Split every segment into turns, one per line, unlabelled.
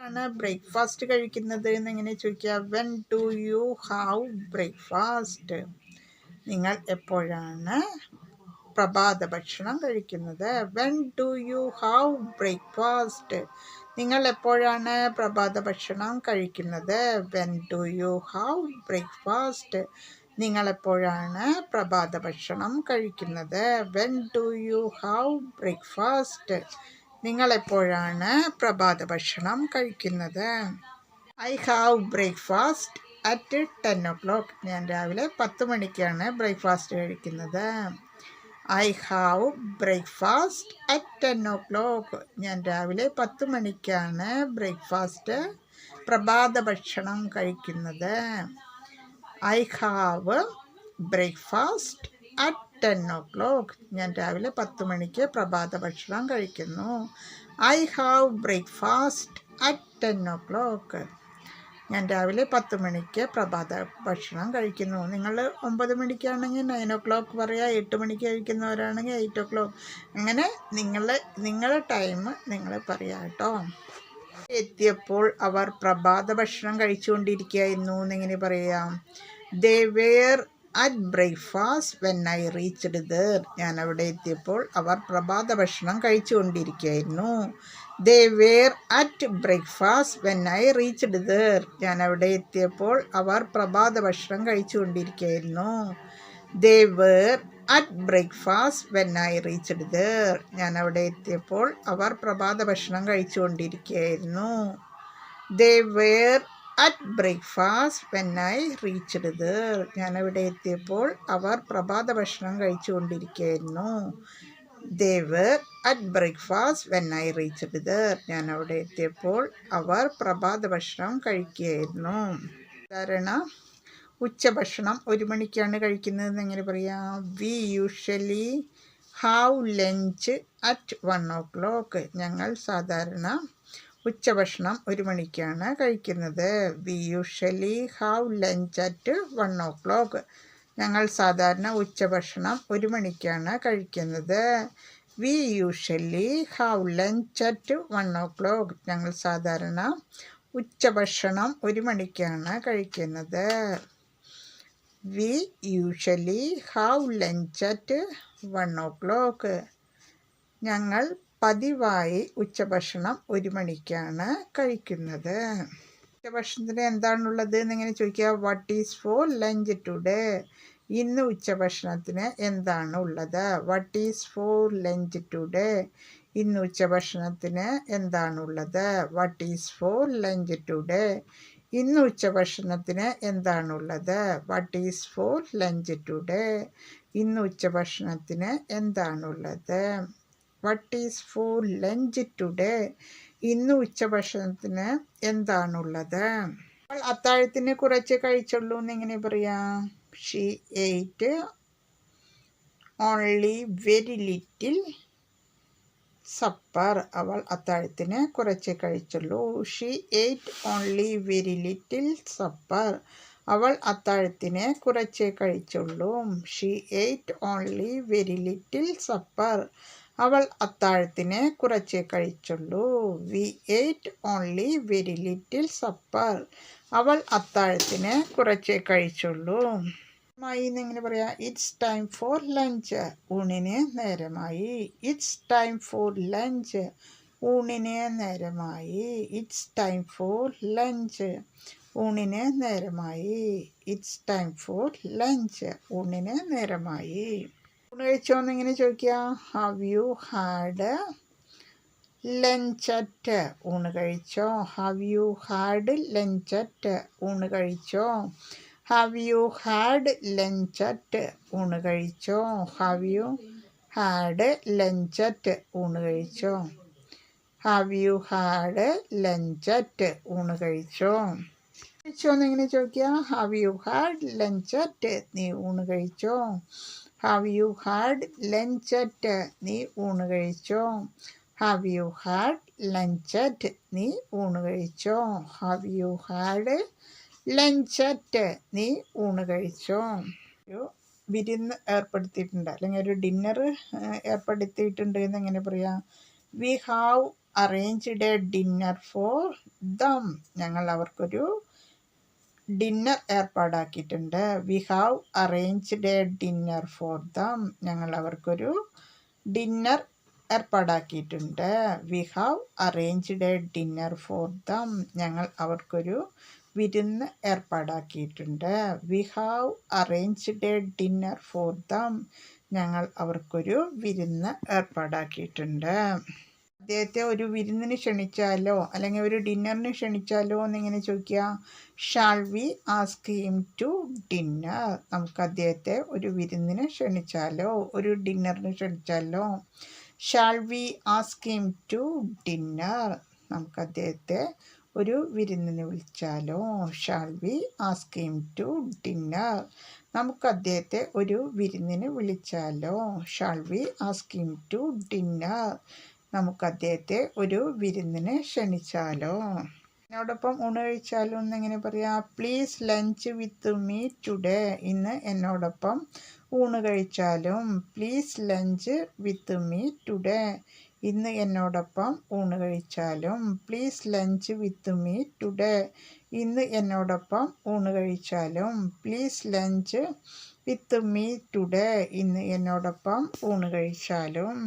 ആണ് ബ്രേക്ക്ഫാസ്റ്റ് കഴിക്കുന്നത് എന്ന് എങ്ങനെ ചോദിക്കുക. When do you have breakfast നിങ്ങൾ എപ്പോഴാണ് പ്രഭാത ഭക്ഷണം കഴിക്കുന്നത്? When do you have breakfast നിങ്ങൾ എപ്പോഴാണ് പ്രഭാത ഭക്ഷണം കഴിക്കുന്നത്? When do you have breakfast നിങ്ങൾ എപ്പോഴാണ് പ്രഭാത ഭക്ഷണം കഴിക്കുന്നത്? When do you have breakfast നിങ്ങൾ എപ്പോഴാണ് പ്രഭാത ഭക്ഷണം കഴിക്കുന്നത്? I have breakfast at ten o'clock ഞാൻ രാവിലെ പത്ത് മണിക്കാണ് ബ്രേക്ക്ഫാസ്റ്റ് കഴിക്കുന്നത്. I have breakfast at ten o'clock ഞാൻ രാവിലെ പത്ത് മണിക്കാണ് ബ്രേക്ക്ഫാസ്റ്റ് പ്രഭാത ഭക്ഷണം കഴിക്കുന്നത്. I have breakfast at ten o'clock ഞാൻ രാവിലെ പത്ത് മണിക്ക് പ്രഭാത ഭക്ഷണം കഴിക്കുന്നു. I have breakfast at ten o'clock ഞാൻ രാവിലെ പത്ത് മണിക്ക് പ്രഭാത ഭക്ഷണം കഴിക്കുന്നു. നിങ്ങൾ ഒമ്പത് മണിക്കാണെങ്കിൽ നയൻ ഒ ക്ലോക്ക് പറയുക എട്ട് മണിക്ക് കഴിക്കുന്നവരാണെങ്കിൽ എയ്റ്റ് ഒ ക്ലോക്ക് അങ്ങനെ നിങ്ങൾ നിങ്ങളുടെ ടൈം നിങ്ങൾ പറയാം കേട്ടോ എത്തിയപ്പോൾ അവർ പ്രഭാത ഭക്ഷണം കഴിച്ചുകൊണ്ടിരിക്കുകയായിരുന്നു എന്നിങ്ങനെ പറയാം. They were at breakfast when I reached there ഞാൻ അവിടെ എത്തിയപ്പോൾ അവർ പ്രഭാത ഭക്ഷണം കഴിച്ചുകൊണ്ടിരിക്കുകയായിരുന്നു. They were at breakfast when I reached there ഞാൻ അവിടെ എത്തിയപ്പോൾ അവർ പ്രഭാത ഭക്ഷണം കഴിച്ചുകൊണ്ടിരിക്കുകയായിരുന്നു. They were at breakfast when I reached there ഞാൻ അവിടെ എത്തിയപ്പോൾ അവർ പ്രഭാത ഭക്ഷണം കഴിച്ചുകൊണ്ടിരിക്കുകയായിരുന്നു. They were at breakfast when I reached there ഞാനവിടെ എത്തിയപ്പോൾ അവർ പ്രഭാത ഭക്ഷണം കഴിച്ചുകൊണ്ടിരിക്കുകയായിരുന്നു. They were at breakfast when I reached there ഞാൻ എത്തിയപ്പോൾ അവർ പ്രഭാത ഭക്ഷണം കഴിക്കുകയായിരുന്നു. സാധാരണ ഉച്ചഭക്ഷണം ഒരു മണിക്കാണ് കഴിക്കുന്നതെന്ന് എങ്ങനെ പറയാം? We usually have lunch at one o'clock ഞങ്ങൾ സാധാരണ ഉച്ചഭക്ഷണം ഒരു മണിക്കാണ് കഴിക്കുന്നത്. We usually have lunch at one o'clock ഞങ്ങൾ സാധാരണ ഉച്ചഭക്ഷണം ഒരു മണിക്കാണ് കഴിക്കുന്നത്. We usually have lunch at one o'clock ഞങ്ങൾ സാധാരണ ഉച്ചഭക്ഷണം ഒരു മണിക്കാണ് കഴിക്കുന്നത്. We usually have lunch at one o'clock ഞങ്ങൾ പതിവായി ഉച്ചഭക്ഷണം ഒരു മണിക്കാണ് കഴിക്കുന്നത്. ഉച്ചഭക്ഷണത്തിന് എന്താണുള്ളത് എന്നിങ്ങനെ ചോദിക്കുക. What is for lunch today ഇന്ന് ഉച്ചഭക്ഷണത്തിന് എന്താണ് ഉള്ളത്? What is for lunch today ഇന്ന് ഉച്ചഭക്ഷണത്തിന് എന്താണുള്ളത് what is for lunch today ഇന്ന് ഉച്ചഭക്ഷണത്തിന് എന്താണുള്ളത് what is for lunch today ഇന്ന് ഉച്ചഭക്ഷണത്തിന് എന്താണുള്ളത് what is for lunch today ഇന്ന് ഉച്ചഭക്ഷണത്തിന് എന്താണുള്ളത്? അത്താഴത്തിന് കുറച്ച് കഴിച്ചുള്ളൂ എങ്ങനെ പറയാം. She ate only very little supper അവൾ അത്താഴത്തിന് കുറച്ച് കഴിച്ചുള്ളൂ. She ate only very little supper അവൾ അത്താഴത്തിന് കുറച്ച് കഴിച്ചുള്ളൂ. She ate only very little supper അവൾ അത്താഴത്തിന് കുറച്ചേ കഴിച്ചുള്ളൂ. We ate only very little supper. അവൾ അത്താഴത്തിന് കുറച്ചേ കഴിച്ചുള്ളൂ. മായി എങ്ങനെ പറയാം? ഇറ്റ്സ് ടൈം ഫോർ ലഞ്ച് ഊണിന് നേരമായി. ഇറ്റ്സ് ടൈം ഫോർ ലഞ്ച് ഊണിന് നേരമായി. ഇറ്റ്സ് ടൈം ഫോർ ലഞ്ച് ഊണിന് നേരമായി. ഇറ്റ്സ് ടൈം ഫോർ ലഞ്ച് ഊണിന് നേരമായി. ഊണ് കഴിച്ചോ എന്നിങ്ങനെ ചോദിക്കുക. Have you had lunch lunch at ഊണ് കഴിച്ചോ? Have you had lunch lunch at ഊണ് കഴിച്ചോ? Have you had lunch lunch at ഊണ് കഴിച്ചോ? Have you had lunch lunch at ഊണ് കഴിച്ചോ? Have you had lunch lunch at ഊണ് കഴിച്ചോ? കഴിച്ചോ എന്നിങ്ങനെ ചോദിക്കുക. Have you had lunch at നീ ഊണ് കഴിച്ചോ? Have you had lunch at നീ ഊണ് കഴിച്ചോ? Have you had lunch at നീ ഊണ് കഴിച്ചോ? Have you had lunch at നീ ഊണ് കഴിച്ചോ? ഒരു വിരുന്ന് ഏർപ്പെടുത്തിയിട്ടുണ്ട്. അല്ലെങ്കിൽ ഒരു ഡിന്നർ ഏർപ്പെടുത്തിയിട്ടുണ്ട് എന്ന് എങ്ങനെ പറയാം? We have arranged a dinner for them ഞങ്ങൾ അവർക്കൊരു dinner ഏർപ്പാടാക്കിയിട്ടുണ്ട്. We have arranged a dinner for them ഞങ്ങൾ അവർക്കൊരു dinner ഏർപ്പാടാക്കിയിട്ടുണ്ട്. We have arranged a dinner for them ഞങ്ങൾ അവർക്കൊരു വിരുന്ന് ഏർപ്പാടാക്കിയിട്ടുണ്ട്. We have arranged a dinner for them ഞങ്ങൾ അവർക്കൊരു വിരുന്ന് ഏർപ്പാടാക്കിയിട്ടുണ്ട്. അദ്ദേഹത്തെ ഒരു വിരുന്നിന് ക്ഷണിച്ചാലോ? അല്ലെങ്കിൽ ഒരു ഡിന്നറിന് ക്ഷണിച്ചാലോ എന്നിങ്ങനെ ചോദിക്കുക. Shall we ask him to dinner നമുക്ക് അദ്ദേഹത്തെ ഒരു വിരുന്നിന് ക്ഷണിച്ചാലോ? ഒരു ഡിന്നറിന് ക്ഷണിച്ചാലോ? Shall we ask him to dinner നമുക്ക് അദ്ദേഹത്തെ ഒരു വിരുന്നിന് വിളിച്ചാലോ? Shall we ask him to dinner നമുക്ക് അദ്ദേഹത്തെ ഒരു വിരുന്നിന് വിളിച്ചാലോ? Shall we ask him to dinner നമുക്ക് അദ്ദേഹത്തെ ഒരു വിരുന്നിന് ക്ഷണിച്ചാലോ? എന്നോടൊപ്പം ഊണ് കഴിച്ചാലോ എന്നെങ്ങനെ പറയാം? Please lunch with me today ഇന്ന് എന്നോടൊപ്പം ഊണ് കഴിച്ചാലും please lunch with me today ഇന്ന് എന്നോടൊപ്പം ഊണ് കഴിച്ചാലും please lunch with me today ഇന്ന് എന്നോടൊപ്പം ഊണ് കഴിച്ചാലും please lunch with me today ഇന്ന് എന്നോടൊപ്പം ഊണ് കഴിച്ചാലും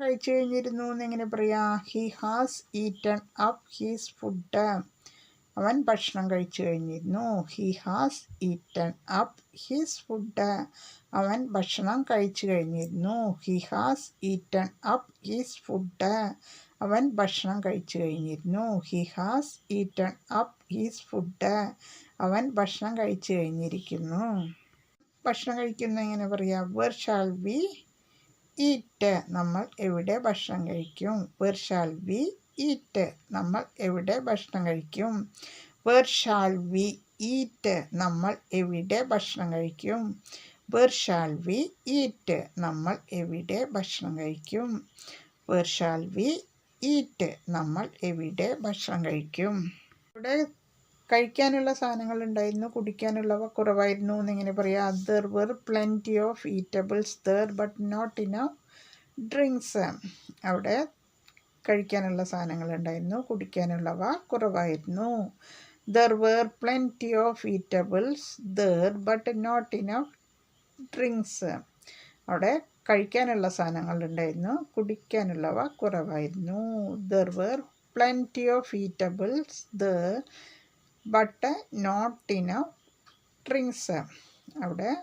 കഴിച്ചു കഴിഞ്ഞിരുന്നു എന്നെങ്ങനെ പറയാം he has eaten up his food അവൻ ഭക്ഷണം കഴിച്ചു കഴിഞ്ഞിരുന്നു he has eaten up his food അവൻ ഭക്ഷണം കഴിച്ചു കഴിഞ്ഞിരുന്നു he has eaten up his food അവൻ ഭക്ഷണം കഴിച്ചു കഴിഞ്ഞിരുന്നു he has eaten up his food അവൻ ഭക്ഷണം കഴിച്ചു കഴിഞ്ഞിരിക്കുന്നു ഭക്ഷണം കഴിക്കുന്ന എങ്ങനെ പറയാം വെർ ഷാൽ വി ഈറ്റ് നമ്മൾ എവിടെ ഭക്ഷണം കഴിക്കും? വേർ ഷാൽ വി ഈറ്റ് നമ്മൾ എവിടെ ഭക്ഷണം കഴിക്കും? വേർ ഷാൽ വി ഈറ്റ് നമ്മൾ എവിടെ ഭക്ഷണം കഴിക്കും? വേർ ഷാൽ വി ഈറ്റ് നമ്മൾ എവിടെ ഭക്ഷണം കഴിക്കും? വേർ ഷാൽ വി ഈറ്റ് നമ്മൾ എവിടെ ഭക്ഷണം കഴിക്കും? ഇവിടെ കഴിക്കാനുള്ള സാധനങ്ങൾ ഉണ്ടായിരുന്നു കുടിക്കാനുള്ളവ കുറവായിരുന്നു എന്നിങ്ങനെ പറയാം. There were plenty of eatables there but not in drinks അവിടെ കഴിക്കാനുള്ള സാധനങ്ങൾ ഉണ്ടായിരുന്നു കുടിക്കാനുള്ളവ കുറവായിരുന്നു. There were plenty of eatables there but not enough drinks അവിടെ കഴിക്കാനുള്ള സാധനങ്ങൾ ഉണ്ടായിരുന്നു കുടിക്കാനുള്ളവ കുറവായിരുന്നു. There were plenty of eatables there but not enough drinks അവിടെ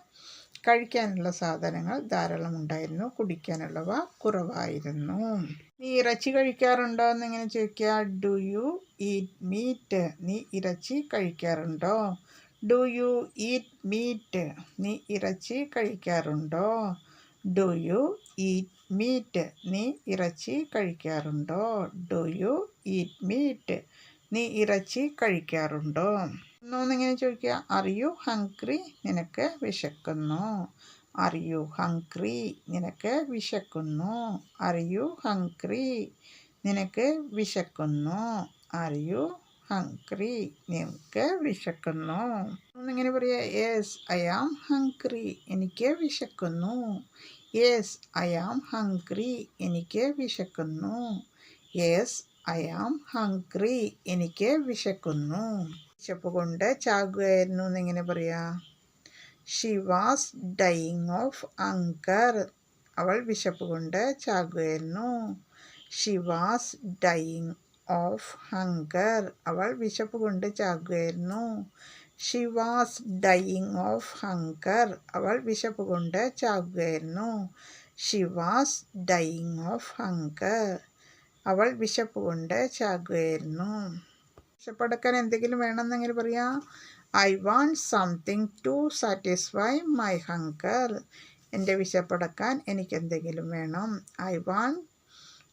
കഴിക്കാനുള്ള സാധനങ്ങൾ ധാരാളം ഉണ്ടായിരുന്നു. കുടിക്കാനുള്ളവ കുറവായിരുന്നു. നീ ഇറച്ചി കഴിക്കാറുണ്ടോ എന്നിങ്ങനെ ചോദിക്കുക. ഡു യു ഈറ്റ് മീറ്റ് നീ ഇറച്ചി കഴിക്കാറുണ്ടോ? ഡു യു ഈറ്റ് മീറ്റ് നീ ഇറച്ചി കഴിക്കാറുണ്ടോ? ഡു യു ഈറ്റ് മീറ്റ് നീ ഇറച്ചി കഴിക്കാറുണ്ടോ? ഡു യു ഈറ്റ് മീറ്റ് നീ ഇറച്ചി കഴിക്കാറുണ്ടോ? ഒന്നിങ്ങനെ ചോദിക്കുക. ആർ യു ഹംഗ്രി നിനക്ക് വിശക്കുന്നു. ആർ യു ഹംഗ്രി നിനക്ക് വിശക്കുന്നു. ആർ യു ഹംഗ്രി നിനക്ക് വിശക്കുന്നു. ആർ യു ഹംഗ്രി നിനക്ക് വിശക്കുന്നു. ഒന്നിങ്ങനെ പറയുക. യെസ് ഐ ആം ഹംഗ്രി എനിക്ക് വിശക്കുന്നു. യെസ് ഐ ആം ഹംഗ്രി എനിക്ക് വിശക്കുന്നു. Yes I am hungry. എനിക്ക് വിശക്കുന്നു. വിശപ്പ് കൊണ്ട് ചാകുകയായിരുന്നു എന്നിങ്ങനെ പറയാ. She was dying of hunger. അവൾ വിശപ്പ് കൊണ്ട് ചാകുകയായിരുന്നു. She was dying of hunger അവൾ വിശപ്പ് കൊണ്ട് ചാകുകയായിരുന്നു. She was dying of hunger അവൾ വിശപ്പ് കൊണ്ട് ചാകുകയായിരുന്നു. She was dying of hunger അവൾ വിശപ്പ് കൊണ്ട് ചാകുകയായിരുന്നു. വിശപ്പടക്കാൻ എന്തെങ്കിലും വേണമെന്നെങ്കിലും പറയാം I want something to satisfy my hunger. എന്റെ വിശപ്പടക്കാൻ എനിക്ക് എന്തെങ്കിലും വേണം. I want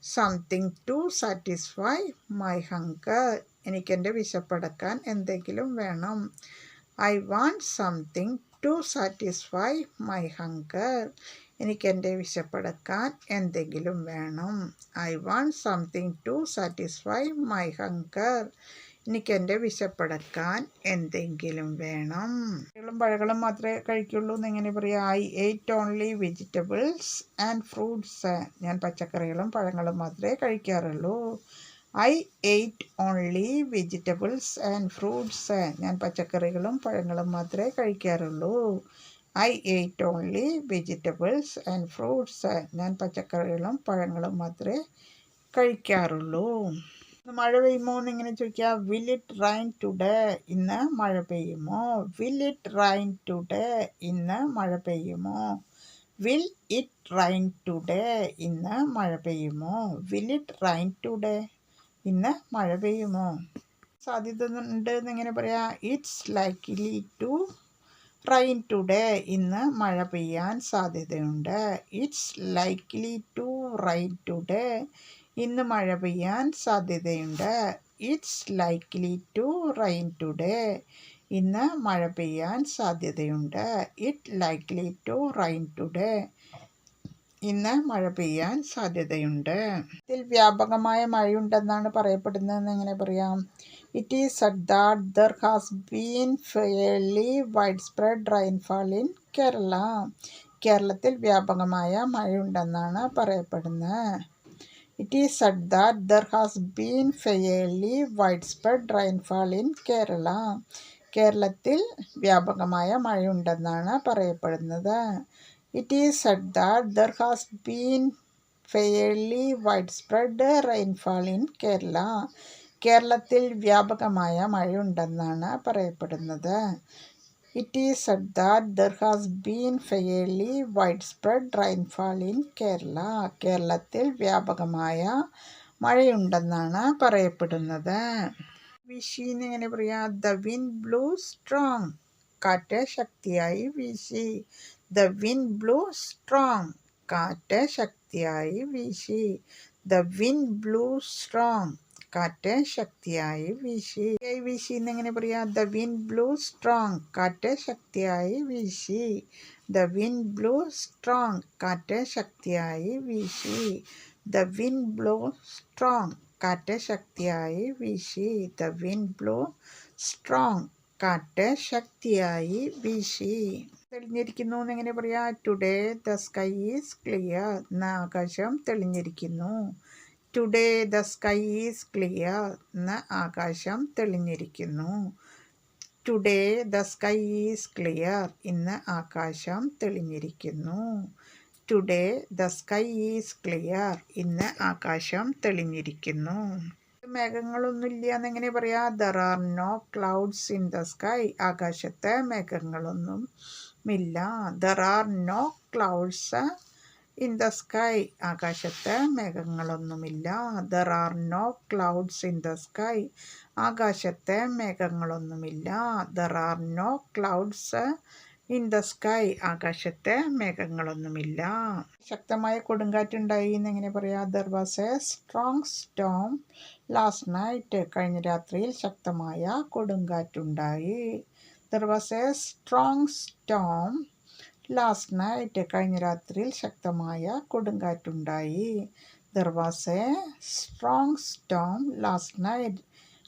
something to satisfy my hunger. എനിക്കെന്റെ വിശപ്പടക്കാൻ എന്തെങ്കിലും വേണം. I want something to satisfy my hunger. എനിക്കെന്റെ വിശപ്പടക്കാൻ എന്തെങ്കിലും വേണം. I want something to satisfy my hunger. എനിക്കെന്റെ വിശപ്പടക്കാൻ എന്തെങ്കിലും വേണം. പഴങ്ങളും മാത്രമേ കഴിക്കുള്ളൂ എന്ന് എങ്ങനെ പറയാം I ate only vegetables and fruits. ഞാൻ പച്ചക്കറികളും പഴങ്ങളും മാത്രമേ കഴിക്കാറുള്ളൂ. I ate only vegetables and fruits. ഞാൻ പച്ചക്കറികളും പഴങ്ങളും മാത്രമേ കഴിക്കാറുള്ളൂ. I ate only vegetables and fruits ഞാൻ പച്ചക്കറികളും പഴങ്ങളും മാത്രമേ കഴിക്കാറുള്ളൂ. മഴ പെയ്യുമോ എന്ന് ഇങ്ങനെ ചോദിക്കുക വിൽ ഇറ്റ് റൈൻ ടുഡേ ഇന്ന് മഴ പെയ്യുമോ? വിൽ ഇറ്റ് റൈൻ ടുഡേ ഇന്ന് മഴ പെയ്യുമോ? വിൽ ഇറ്റ് റൈൻ ടുഡേ ഇന്ന് മഴ പെയ്യുമോ? വിൽ ഇറ്റ് റൈൻ ടുഡേ ഇന്ന് മഴ പെയ്യുമോ? സാധ്യത ഉണ്ട് എന്നിങ്ങനെ പറയാം. It's likely to rain today ഇന്ന് മഴ പെയ്യാൻ സാധ്യതയുണ്ട്. It's likely to rain today ഇന്ന് മഴ പെയ്യാൻ സാധ്യതയുണ്ട്. It's likely to rain today ഇന്ന് മഴ പെയ്യാൻ സാധ്യതയുണ്ട്. It likely to rain today ഇന്ന് മഴ പെയ്യാൻ സാധ്യതയുണ്ട്. ഇതിൽ വ്യാപകമായ മഴയുണ്ടെന്നാണ് പറയപ്പെടുന്നതെന്ന് എങ്ങനെ പറയാം? Is said that there has been fairly widespread rainfall in Kerala കേരളത്തിൽ വ്യാപകമായ മഴയുണ്ടെന്നാണ് പറയപ്പെടുന്നത്. It is said that there has been fairly widespread rainfall in Kerala കേരളത്തിൽ വ്യാപകമായ മഴയുണ്ടെന്നാണ് പറയപ്പെടുന്നത്. It is said that there has been fairly widespread rainfall in Kerala കേരളത്തിൽ വ്യാപകമായ മഴയുണ്ടെന്നാണ് പറയപ്പെടുന്നത്. It is said that there has been fairly widespread rainfall in Kerala കേരളത്തിൽ വ്യാപകമായ മഴയുണ്ടെന്നാണ് പറയപ്പെടുന്നത്. വിഷീന്ന് എങ്ങനെ പറയാം? ദ വിൻ ബ്ലൂ സ്ട്രോങ് കാറ്റ് ശക്തിയായി വീശി. ദ വിൻ ബ്ലൂ സ്ട്രോങ് കാറ്റ് ശക്തിയായി വീശി. ദ വിൻ ബ്ലൂ സ്ട്രോങ് കാറ്റ് ശക്തിയായി വീശി. വീശി എന്നെങ്ങനെ പറയാ? ദ വിൻ ബ്ലൂ സ്ട്രോങ് കാറ്റ് ശക്തിയായി വീശി. ദ വിൻ ബ്ലൂ സ്ട്രോങ് കാറ്റ് ശക്തിയായി വീശി. ദ വിൻ ബ്ലൂ സ്ട്രോങ് കാറ്റ് ശക്തിയായി വീശി. ദ വിൻ ബ്ലൂ സ്ട്രോങ് കാറ്റ് ശക്തിയായി വീശി. തെളിഞ്ഞിരിക്കുന്നു എന്നെങ്ങനെ പറയാ? Today the sky is clear ഇന്ന് ആകാശം തെളിഞ്ഞിരിക്കുന്നു. Today the sky is clear ഇന്ന് ആകാശം തെളിഞ്ഞിരിക്കുന്നു. Today the sky is clear ഇന്ന് ആകാശം തെളിഞ്ഞിരിക്കുന്നു. Today the sky is clear ഇന്ന് ആകാശം തെളിഞ്ഞിരിക്കുന്നു. മേഘങ്ങളൊന്നുമില്ല എന്നെങ്ങനെ പറയാ? There are no clouds in the sky ആകാശത്തെ മേഘങ്ങളൊന്നും ഇല്ല there are no clouds in the sky ആകാശത്ത് മേഘങ്ങളൊന്നുമില്ല. There are no clouds in the sky ആകാശത്ത് മേഘങ്ങളൊന്നുമില്ല. There are no clouds in the sky ആകാശത്തെ മേഘങ്ങളൊന്നുമില്ല. ശക്തമായ കൊടുങ്കാറ്റുണ്ടായി എന്ന് എങ്ങനെ പറയാം? There was a strong storm last night കഴിഞ്ഞ രാത്രിയിൽ ശക്തമായ കൊടുങ്കാറ്റുണ്ടായി. There was a strong storm last night കഴിഞ്ഞ രാത്രിയിൽ ശക്തമായ കൊടുങ്കാറ്റുണ്ടായി. There was a strong storm last night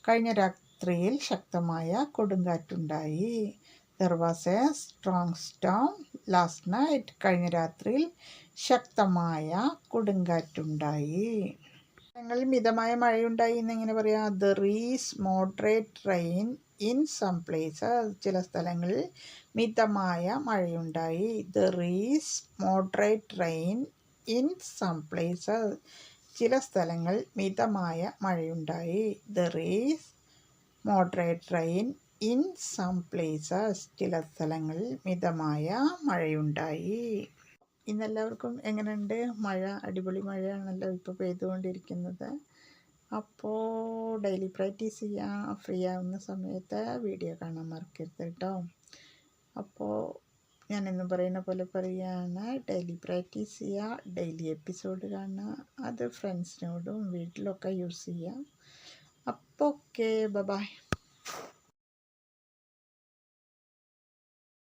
കഴിഞ്ഞ രാത്രിയിൽ ശക്തമായ കൊടുങ്കാറ്റുണ്ടായി. There was a strong storm last night കഴിഞ്ഞ രാത്രിയിൽ ശക്തമായ കൊടുങ്കാറ്റുണ്ടായി. ഞങ്ങളിൽ മിതമായ മഴയുണ്ടായി എന്നെങ്ങനെ പറയാം? There is moderate rain in some places ചില സ്ഥലങ്ങളിൽ മിതമായ മഴയുണ്ടായി. There is moderate rain in some places ചില സ്ഥലങ്ങൾ മിതമായ മഴയുണ്ടായി. There is moderate rain in some places ചില സ്ഥലങ്ങളിൽ മിതമായ മഴയുണ്ടായി. ഇന്നെല്ലാവർക്കും എങ്ങനെയുണ്ട്? മഴ അടിപൊളി മഴയാണല്ലോ ഇപ്പോൾ പെയ്തുകൊണ്ടിരിക്കുന്നത്. അപ്പോൾ ഡെയിലി പ്രാക്ടീസ് ചെയ്യാൻ ഫ്രീ ആവുന്ന സമയത്ത് വീഡിയോ കാണാൻ മറക്കരുത് കേട്ടോ അപ്പോൾ ഞാൻ എന്ന് പറയുന്ന പോലെ പറയുകയാണ് ഡെയിലി പ്രാക്ടീസ് ചെയ്യുക ഡെയിലി എപ്പിസോഡ് കാണുക അത് ഫ്രണ്ട്സിനോടും വീട്ടിലൊക്കെ യൂസ് ചെയ്യുക അപ്പോൾ ഓക്കെ ബൈ